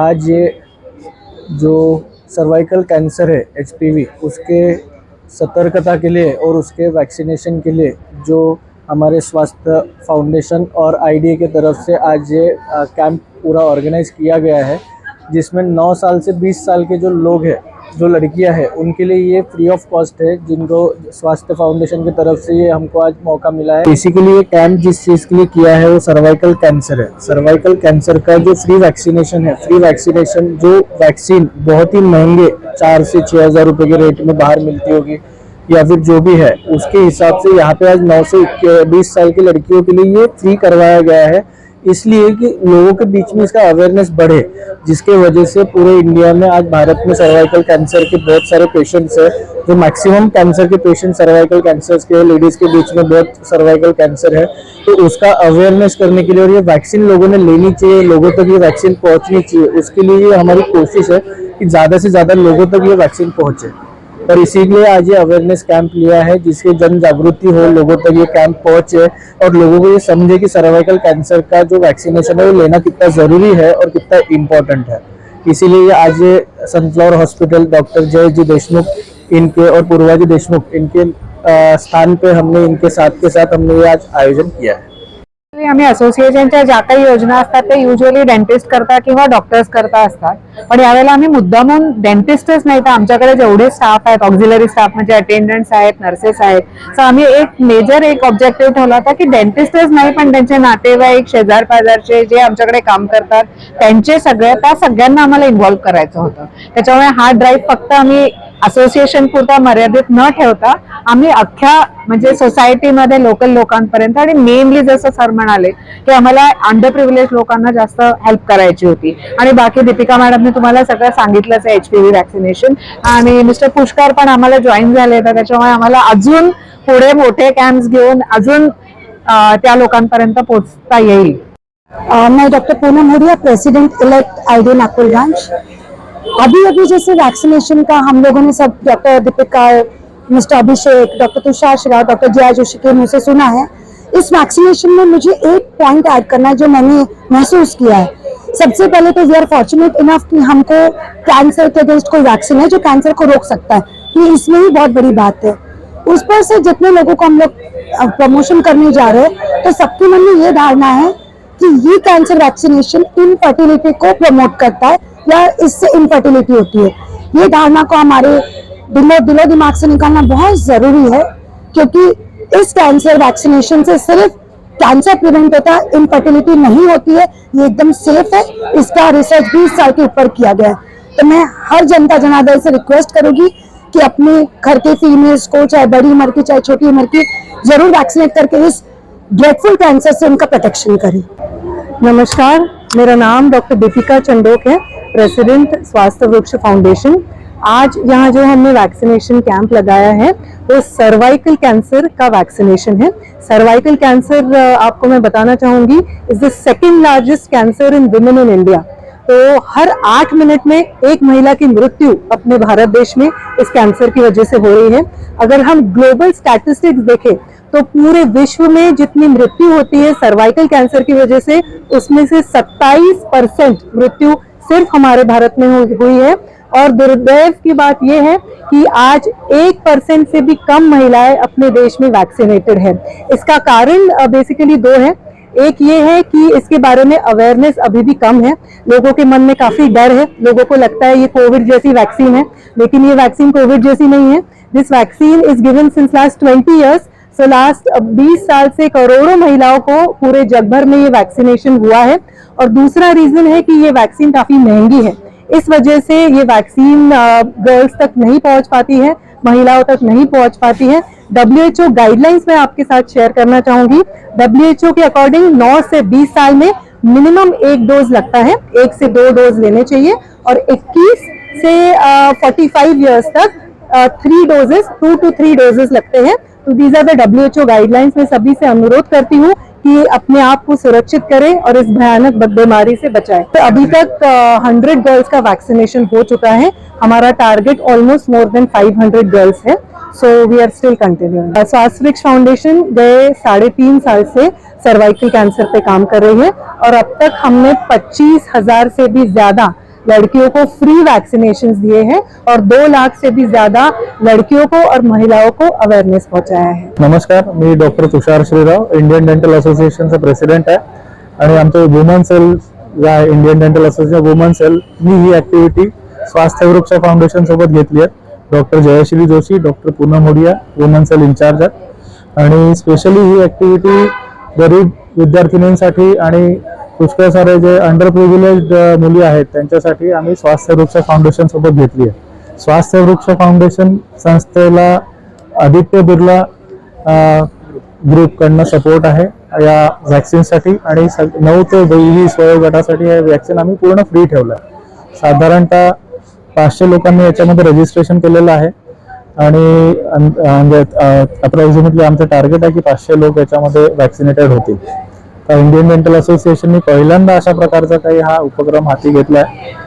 आज ये जो सर्वाइकल कैंसर है एचपीवी उसके सतर्कता के लिए और उसके वैक्सीनेशन के लिए जो हमारे स्वास्थ्य फाउंडेशन और आईडीए के तरफ़ से आज ये कैंप पूरा ऑर्गेनाइज किया गया है, जिसमें 9 साल से 20 साल के जो लोग हैं जो लड़कियाँ हैं, उनके लिए ये फ्री ऑफ़ कॉस्ट है, जिनको स्वास्थ्य फाउंडेशन की तरफ़ से ये हमको आज मौका मिला है। बेसिकली ये कैंप जिस चीज़ के लिए किया है, वो सर्वाइकल कैंसर है। सर्वाइकल कैंसर का जो फ्री वैक्सीनेशन है फ्री वैक्सीनेशन जो वैक्सीन बहुत ही महँगे, चार से छः हज़ार रुपये के रेट में बाहर मिलती होगी, या फिर जो भी है, उसके हिसाब से यहाँ पे आज नौ से बीस साल की लड़कियों के लिए ये फ्री करवाया गया है। इसलिए कि लोगों के बीच में इसका अवेयरनेस बढ़े, जिसके वजह से पूरे इंडिया में आज भारत में सर्वाइकल कैंसर के बहुत सारे पेशेंट्स हैं, जो मैक्सिमम कैंसर के पेशेंट सर्वाइकल कैंसर के लेडीज़ के बीच में बहुत सर्वाइकल कैंसर है। तो उसका अवेयरनेस करने के लिए और ये वैक्सीन लोगों ने लेनी चाहिए, लोगों तक ये वैक्सीन पहुँचनी चाहिए, उसके लिए हमारी कोशिश है कि ज़्यादा से ज़्यादा लोगों तक ये वैक्सीन पहुँचे। और इसीलिए आज ये अवेयरनेस कैंप लिया है जिससे जन जागृति हो, लोगों तक ये कैंप पहुँचे और लोगों को ये समझे कि सर्वाइकल कैंसर का जो वैक्सीनेशन है, वो लेना कितना ज़रूरी है और कितना इम्पोर्टेंट है। इसीलिए आज ये सनफ्लावर हॉस्पिटल डॉक्टर जय जी देशमुख इनके और पूर्वाजी देशमुख इनके स्थान पे हमने इनके साथ के साथ हमने ये आज आयोजन किया है। आम्ही असोसिएशनच्या ज्या काही योजना असतात ते युजली डेंटिस्ट करता किंवा डॉक्टर्स करता असतात. पण यावेळेला आम्ही मुद्दामून डेंटिस्टच नाही तर आमच्याकडे जेवढे स्टाफ आहेत ऑक्झिलरी स्टाफ म्हणजे अटेंडंट्स आहेत नर्सेस आहेत. सो आम्ही एक मेजर एक ऑब्जेक्टिव्ह ठेवला होता की डेंटिस्टच नाही पण त्यांचे नातेवाईक शेजार पाजारचे जे आमच्याकडे काम करतात त्यांचे सगळे त्या सगळ्यांना आम्हाला इन्व्हॉल्व्ह करायचं होतं. त्याच्यामुळे हा ड्राईव्ह फक्त आम्ही असोसिएशन पुरता मर्यादित न ठेवता आम्ही अख्ख्या म्हणजे सोसायटीमध्ये लोकल लोकांपर्यंत आणि मेनली जसं सर म्हणाले की आम्हाला अंडर प्रिव्हिलेज लोकांना जास्त हेल्प करायची होती. आणि बाकी दीपिका मॅडमने तुम्हाला सगळं सांगितलंच आहे एचपीव्ही वॅक्सिनेशन आणि मिस्टर पुष्कर पण आम्हाला जॉईन झाले तर त्याच्यामुळे आम्हाला अजून पुढे मोठे कॅम्प्स घेऊन अजून त्या लोकांपर्यंत पोहोचता येईल. मी doctor Poonam Hodiya president elect I D Nagpur branch अभी अभी जैसे वैक्सीनेशन का हम लोगों ने सब doctor Deepika mister Abhishek doctor Tushar Shrao doctor Jaya Joshi के मुँह से सुना है। इस वैक्सीनेशन में मुझे एक पॉइंट ऐड करना है जो मैंने महसूस किया है। सबसे पहले तो वी आर फॉर्चुनेट इनफ कि हमको कैंसर के अगेंस्ट कोई वैक्सीन है जो कैंसर को रोक सकता है। ये इसमें ही बहुत बड़ी बात है। उस पर से जितने लोगों को हम लोग प्रमोशन करने जा रहे हैं तो सबके मन में ये धारणा है कि ये कैंसर वैक्सीनेशन इनफर्टिलिटी को प्रमोट करता है। या इससे इनफर्टिलिटी होती है? ये धारणा को हमारे दिलो दिलो दिमाग से निकालना बहुत ज़रूरी है, क्योंकि इस कैंसर वैक्सीनेशन से सिर्फ़ कैंसर प्रिवेंट होता है इनफर्टिलिटी नहीं होती है, ये एकदम सेफ़ है, इसका रिसर्च 20 साल के ऊपर किया गया है। तो मैं हर जनता जनार्दन से रिक्वेस्ट करूँगी कि अपने घर के फीमेल्स को, चाहे बड़ी उम्र की, चाहे छोटी उम्र की, ज़रूर वैक्सीनेट करके इस ड्रेडफुल कैंसर से उनका प्रोटेक्शन करें। नमस्कार मेरा नाम डॉक्टर दीपिका चंडोक है, प्रेसिडेंट स्वास्थ्य वृक्ष फाउंडेशन। आज यहाँ जो हमने वैक्सीनेशन कैंप लगाया है, वो सर्वाइकल कैंसर का वैक्सीनेशन है। सर्वाइकल कैंसर, आपको मैं बताना चाहूँगी is the second largest cancer in women in India तो हर आठ मिनट में एक महिला की मृत्यु अपने भारत देश में इस कैंसर की वजह से हो रही है। अगर हम ग्लोबल स्टैटिस्टिक्स देखें तो पूरे विश्व में जितनी मृत्यु होती है सर्वाइकल कैंसर की वजह से, उसमें से 27 परसेंट मृत्यु सिर्फ़ हमारे भारत में हुई है। और दुर्दैव की बात यह है कि आज एक परसेंट से भी कम महिलाएँ अपने देश में वैक्सीनेटेड है। इसका कारण बेसिकली दो है। एक ये है कि इसके बारे में अवेयरनेस अभी भी कम है। लोगों के मन में काफ़ी डर है। लोगों को लगता है ये कोविड जैसी वैक्सीन है। लेकिन ये वैक्सीन कोविड जैसी नहीं है। This vaccine is given since last twenty years so last 20 साल से करोड़ों महिलाओं को पूरे जग भर में ये वैक्सीनेशन हुआ है। और दूसरा रीजन है कि ये वैक्सीन काफ़ी महँगी है। इस वजह से ये वैक्सीन गर्ल्स तक नहीं पहुँच पाती है, महिलाओं तक नहीं पहुँच पाती है। डब्ल्यूएचओ गाइडलाइंस मैं आपके साथ शेयर करना चाहूँगी। डब्ल्यूएचओ के अकॉर्डिंग 9 से 20 साल में मिनिमम एक डोज लगता है। एक से दो डोज लेने चाहिए। और 21 से फोर्टी फाइव ईयर्स तक three doses two to three doses लगते हैं। तो these are the W guidelines मैं सभी से अनुरोध करती हूँ कि अपने आप को सुरक्षित करें और इस भयानक बीमारी से बचाएँ। तो अभी तक हंड्रेड गर्ल्स का वैक्सीनेशन हो चुका है। हमारा target almost more than 500 girls है। So we are still continuing Swasthya Vriksha foundation गए साढ़े तीन साल से सर्वाइकल कैंसर पे काम कर रही है और अब तक हमने पच्चीस हज़ार से भी ज़्यादा लड़कियों को फ्री वैक्सीनेशन दिए हैं और दो लाख से भी ज़्यादा लड़कियों को और महिलाओं को अवेयरनेस पहुँचाया है। नमस्कार, मी doctor Tushar Shrirao Indian dental असोसिएशनचा president आहे. आणि आमचं वुमन सेल या Indian dental association woman cell मी ही ऍक्टिव्हिटी स्वास्थ्य वृक्ष फाउंडेशन सोबत घेतली आहे. Doctor Jayashree Joshi, doctor Poonam Hudiya woman cell incharge आहेत. आणि स्पेशली ही ऍक्टिव्हिटी गरीब विद्यार्थिनींसाठी आणि पुष्कळ सारे जे अंडर प्रिव्हिलेज मुली आहेत त्यांच्यासाठी आम्ही स्वास्थ्य वृक्ष फाउंडेशन सोबत घेतली आहे. स्वास्थ्य वृक्ष फाउंडेशन संस्थेला आदित्य बिर्ला ग्रुपकडनं सपोर्ट आहे या व्हॅक्सिनसाठी आणि नऊ ते वीस वयोगटासाठी हे व्हॅक्सिन आम्ही पूर्ण फ्री ठेवलं आहे. साधारणतः पाचशे लोकांनी याच्यामध्ये रजिस्ट्रेशन केलेलं आहे. आणि म्हणजे अप्रॉक्सिमेटली आमचं टार्गेट आहे की पाचशे लोक याच्यामध्ये वॅक्सिनेटेड होतील. इंडियन डेंटल असोसिएशनने पहिल्यांदा अशा प्रकारचा काही हा उपक्रम हाती घेतला आहे